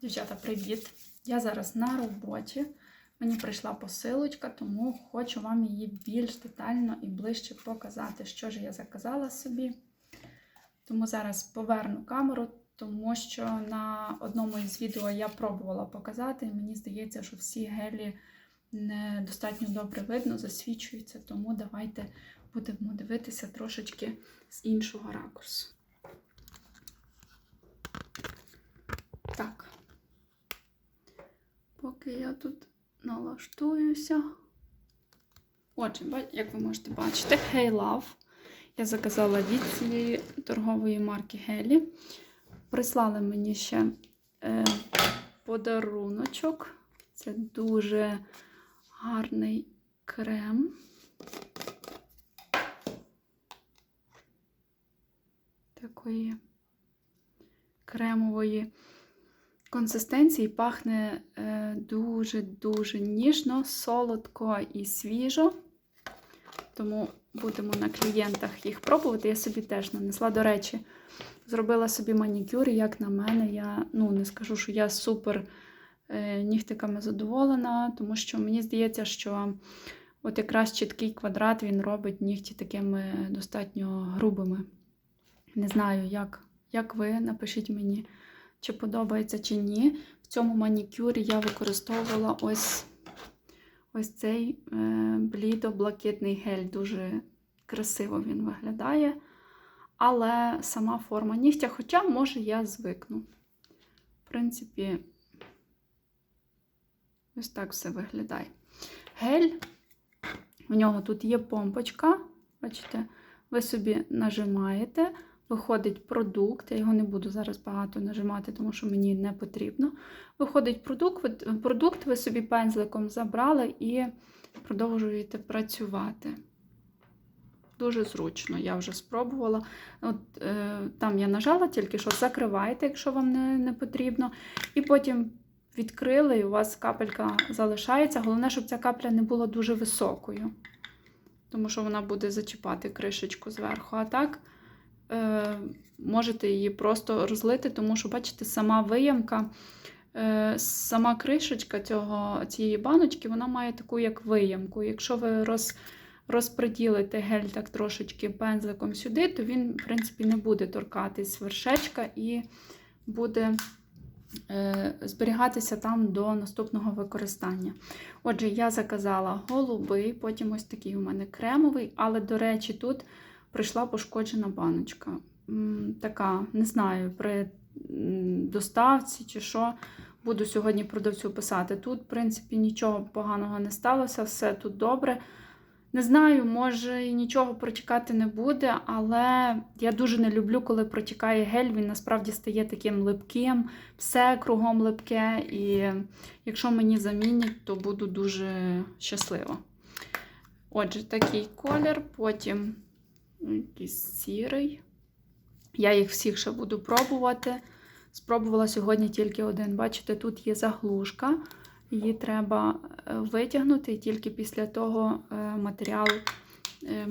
Дівчата, привіт! Я зараз на роботі. Мені прийшла посилочка, тому хочу вам її більш детально і ближче показати, що ж я заказала собі. Тому зараз поверну камеру, тому що на одному із відео я пробувала показати, і мені здається, що всі гелі не достатньо добре видно, засвічуються, тому давайте будемо дивитися трошечки з іншого ракурсу. Так. Поки я тут налаштуюся. Отже, як ви можете бачити, Hey Love. Я заказала від цієї торгової марки Гелі. Прислали мені ще е, подаруночок. Це дуже гарний крем. Такої кремової консистенції пахне дуже-дуже ніжно, солодко і свіжо. Тому будемо на клієнтах їх пробувати. Я собі теж нанесла. До речі, зробила собі манікюр, і як на мене, я ну, не скажу, що я супер е, нігтиками задоволена, тому що мені здається, що от якраз чіткий квадрат він робить нігті такими достатньо грубими. Не знаю, як, як ви, напишіть мені чи подобається, чи ні. В цьому манікюрі я використовувала ось ось цей е, блідо-блакитний гель. Дуже красиво він виглядає. Але сама форма нігтя, хоча, може, я звикну. В принципі, ось так все виглядає. Гель, у нього тут є помпочка. Бачите, ви собі нажимаєте виходить продукт. Я його не буду зараз багато нажимати, тому що мені не потрібно. Виходить продукт, продукт, ви собі пензликом забрали і продовжуєте працювати. Дуже зручно, я вже спробувала. От, е, Там я нажала тільки що закриваєте, якщо вам не, не потрібно. І потім відкрили, і у вас капелька залишається. Головне, щоб ця капля не була дуже високою, тому що вона буде зачіпати кришечку зверху. А так можете її просто розлити, тому що, бачите, сама виямка, е, сама кришечка цього, цієї баночки, вона має таку як виямку. Якщо ви роз, розподілите гель так трошечки пензликом сюди, то він, в принципі, не буде торкатись вершечка і буде е, зберігатися там до наступного використання. Отже, я заказала голубий, потім ось такий у мене кремовий, але, до речі, тут прийшла пошкоджена баночка. Така, не знаю, при доставці чи що. Буду сьогодні продавцю писати. Тут, в принципі, нічого поганого не сталося, все тут добре. Не знаю, може і нічого протікати не буде, але я дуже не люблю, коли протікає гель. Він насправді стає таким липким, все кругом липке. І якщо мені замінять, то буду дуже щаслива. Отже, такий колір, потім якийсь сірий. Я їх всіх ще буду пробувати. Спробувала сьогодні тільки один. Бачите, тут є заглушка. Її треба е, витягнути, і тільки після того е, матеріал е,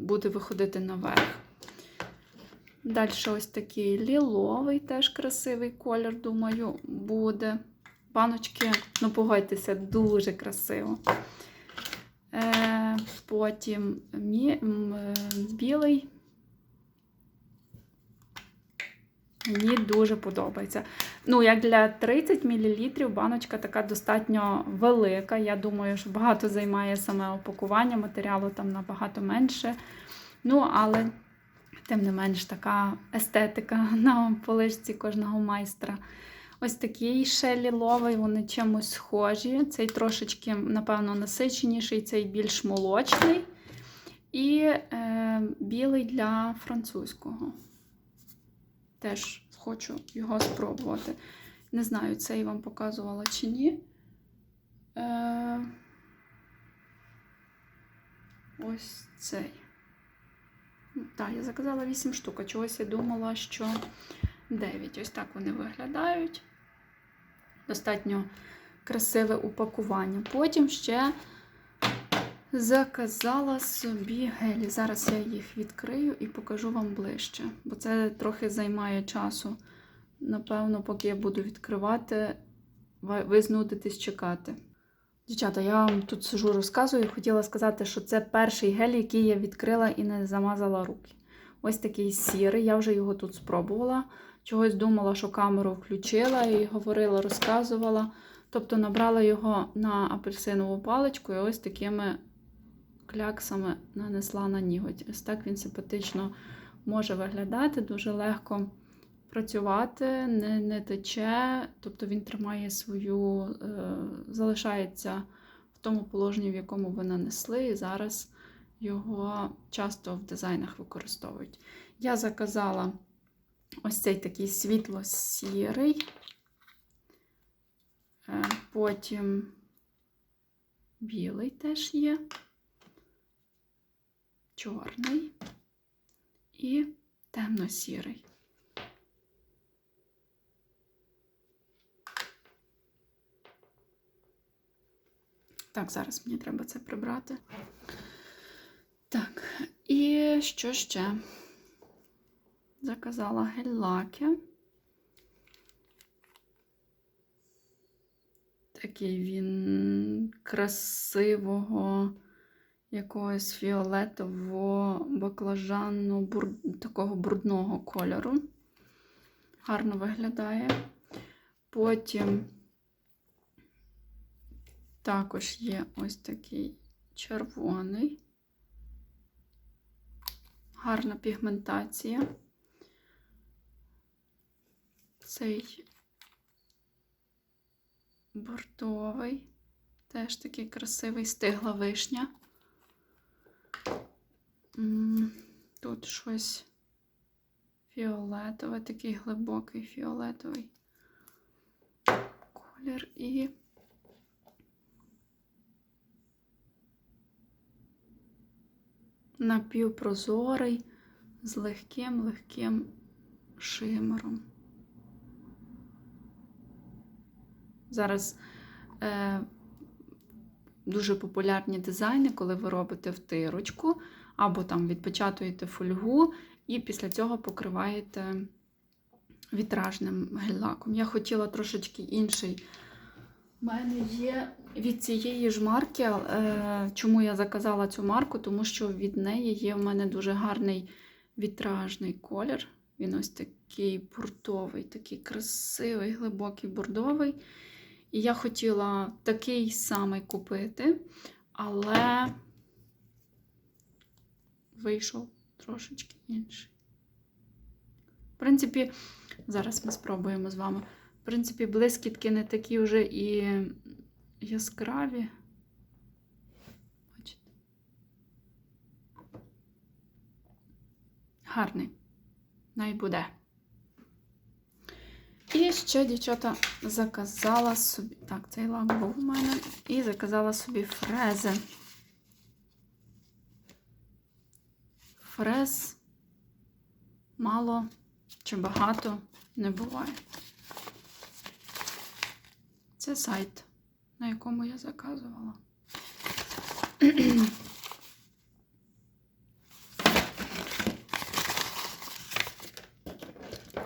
буде виходити наверх. Далі ось такий ліловий, теж красивий колір, думаю, буде. Баночки, ну погодьтеся, дуже красиво. Потім е, білий. Мені дуже подобається. Ну, як для 30 мл баночка така достатньо велика. Я думаю, що багато займає саме опакування, матеріалу там набагато менше. Ну, але, тим не менш, така естетика на поличці кожного майстра. Ось такий ще ліловий, вони чимось схожі. Цей трошечки, напевно, насиченіший, цей більш молочний. І е, білий для французького. Теж хочу його спробувати. Не знаю, цей вам показувала чи ні. Е, ось цей. Так, я заказала 8 штук, а чогось я думала, що 9. Ось так вони виглядають. Достатньо красиве упакування. Потім ще заказала собі гелі. Зараз я їх відкрию і покажу вам ближче, бо це трохи займає часу напевно, поки я буду відкривати, ви знудитесь чекати. Дівчата, я вам тут сижу, розказую. Хотіла сказати, що це перший гель, який я відкрила і не замазала руки. Ось такий сірий, я вже його тут спробувала. Чогось думала, що камеру включила і говорила, розказувала. Тобто набрала його на апельсинову паличку і ось такими кляксами нанесла на ніготь. Ось так він симпатично може виглядати, дуже легко працювати, не, не тече, тобто він тримає свою, е, залишається в тому положенні, в якому ви нанесли, і зараз його часто в дизайнах використовують. Я заказала ось цей такий світло-сірий, Е, потім білий теж є, чорний і темно-сірий. Так, зараз мені треба це прибрати. Так, і що ще? Заказала гель-лаки. Такий він красивого, якогось фіолетового, баклажану, бур... такого брудного кольору. Гарно виглядає. Потім також є ось такий червоний, гарна пігментація. Цей бордовий, теж такий красивий стигла вишня. Тут щось фіолетове, такий глибокий фіолетовий колір і напівпрозорий з легким-легким шимером. Зараз е, дуже популярні дизайни, коли ви робите втирочку, або там відпечатуєте фольгу, і після цього покриваєте вітражним гель-лаком. Я хотіла трошечки інший. У мене є від цієї ж марки. Е, чому я заказала цю марку? Тому що від неї є в мене дуже гарний вітражний колір. Він ось такий бурдовий, такий красивий, глибокий бордовий. І я хотіла такий самий купити, але вийшов трошечки інший. В принципі, зараз ми спробуємо з вами. В принципі, блискітки не такі вже і яскраві. Гарний. Най буде. І ще, дівчата, заказала собі. Так, цей лак був у мене. І заказала собі фрези. Фрез мало чи багато не буває. Це сайт, на якому я заказувала.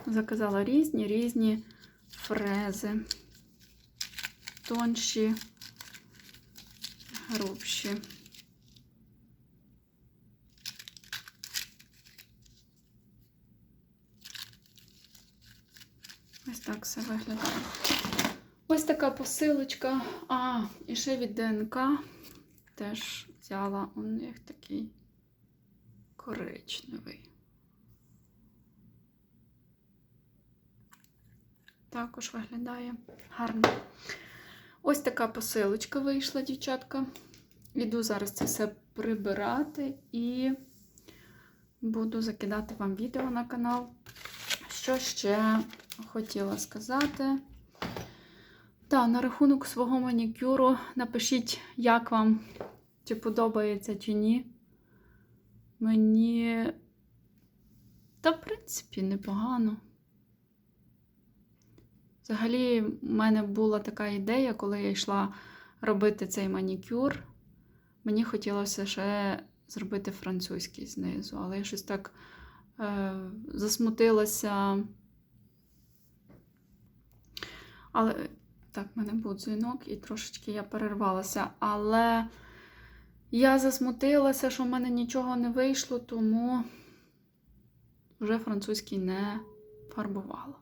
Заказала різні різні фрези. Тонші, грубші. Ось так все виглядає. Ось така посилочка. А, і ще від ДНК теж взяла у них такий коричневий. Також виглядає гарно. Ось така посилочка вийшла, дівчатка. Іду зараз це все прибирати і буду закидати вам відео на канал. Що ще хотіла сказати? Так, на рахунок свого манікюру напишіть, як вам, чи подобається, чи ні. Мені, та, в принципі, непогано. Взагалі, в мене була така ідея, коли я йшла робити цей манікюр. Мені хотілося ще зробити французький знизу, але я щось так е, засмутилася Але так, в мене був дзвінок, і трошечки я перервалася. Але я засмутилася, що в мене нічого не вийшло, тому вже французький не фарбувала.